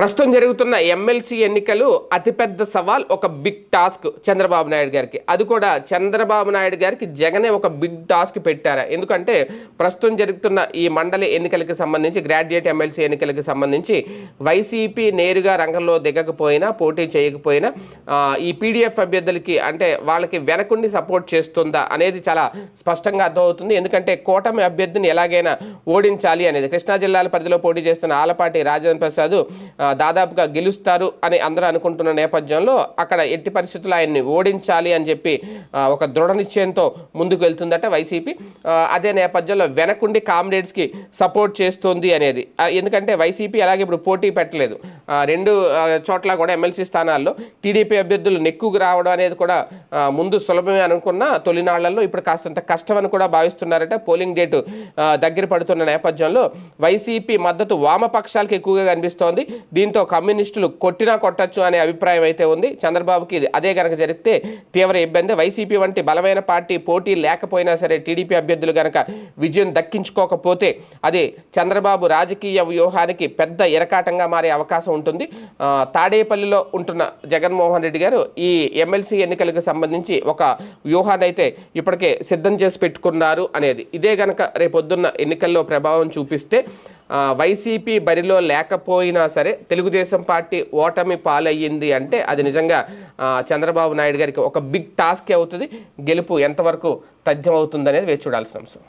ప్రస్తుతం జరుగుతున్న ఎమ్మెల్సీ ఎన్నికలు అతిపెద్ద సవాల్ ఒక బిగ్ టాస్క్ చంద్రబాబు నాయుడు గారికి. అది కూడా చంద్రబాబు నాయుడు గారికి జగనే ఒక బిగ్ టాస్క్ పెట్టారు? ఎందుకంటే ప్రస్తుతం జరుగుతున్న ఈ మండలి ఎన్నికలకు సంబంధించి గ్రాడ్యుయేట్ ఎమ్మెల్సీ ఎన్నికలకు సంబంధించి వైసీపీ నేరుగా రంగంలో దిగకపోయినా పోటీ చేయకపోయినా ఈ పీడిఎఫ్ అభ్యర్థులకి అంటే వాళ్ళకి వెనకుండి సపోర్ట్ చేస్తుందా అనేది చాలా స్పష్టంగా అర్థమవుతుంది. ఎందుకంటే కూటమి అభ్యర్థిని ఎలాగైనా ఓడించాలి అనేది. కృష్ణా జిల్లాల పరిధిలో పోటీ చేస్తున్న ఆలపాటి రాజేంద్ర ప్రసాద్ దాదాపుగా గెలుస్తారు అని అందరూ అనుకుంటున్న నేపథ్యంలో అక్కడ ఎట్టి పరిస్థితుల్లో ఆయన్ని ఓడించాలి అని చెప్పి ఒక దృఢ నిశ్చయంతో ముందుకు వెళ్తుందట వైసీపీ. అదే నేపథ్యంలో వెనకుండి కామ్రేడ్స్కి సపోర్ట్ చేస్తుంది అనేది. ఎందుకంటే వైసీపీ అలాగే ఇప్పుడు పోటీ పెట్టలేదు. రెండు చోట్ల కూడా ఎమ్మెల్సీ స్థానాల్లో టీడీపీ అభ్యర్థులు నెక్కుకు రావడం అనేది కూడా ముందు సులభమే అనుకున్న తొలినాళ్ళలో ఇప్పుడు కాస్తంత కష్టం అని కూడా భావిస్తున్నారట. పోలింగ్ డేటు దగ్గర పడుతున్న నేపథ్యంలో వైసీపీ మద్దతు వామపక్షాలకు ఎక్కువగా కనిపిస్తోంది. దీంతో కమ్యూనిస్టులు కొట్టినా కొట్టచ్చు అనే అభిప్రాయం అయితే ఉంది. చంద్రబాబుకి ఇది అదే కనుక జరిగితే తీవ్ర ఇబ్బంది. వైసీపీ వంటి బలమైన పార్టీ పోటీ లేకపోయినా సరే టీడీపీ అభ్యర్థులు కనుక విజయం దక్కించుకోకపోతే అది చంద్రబాబు రాజకీయ వ్యూహానికి పెద్ద ఇరకాటంగా మారే అవకాశం ఉంటుంది. తాడేపల్లిలో ఉంటున్న జగన్మోహన్ రెడ్డి గారు ఈ ఎమ్మెల్సీ ఎన్నికలకు సంబంధించి ఒక వ్యూహాన్ని అయితే ఇప్పటికే సిద్ధం చేసి పెట్టుకున్నారు అనేది. ఇదే గనక రేపొద్దున్న ఎన్నికల్లో ప్రభావం చూపిస్తే వైసీపీ బరిలో లేకపోయినా సరే తెలుగుదేశం పార్టీ ఓటమి పాలయ్యింది అంటే అది నిజంగా చంద్రబాబు నాయుడు గారికి ఒక బిగ్ టాస్క్ అవుతుంది. గెలుపు ఎంతవరకు తథ్యం అవుతుందనేది వేచి చూడాల్సిన అంశం.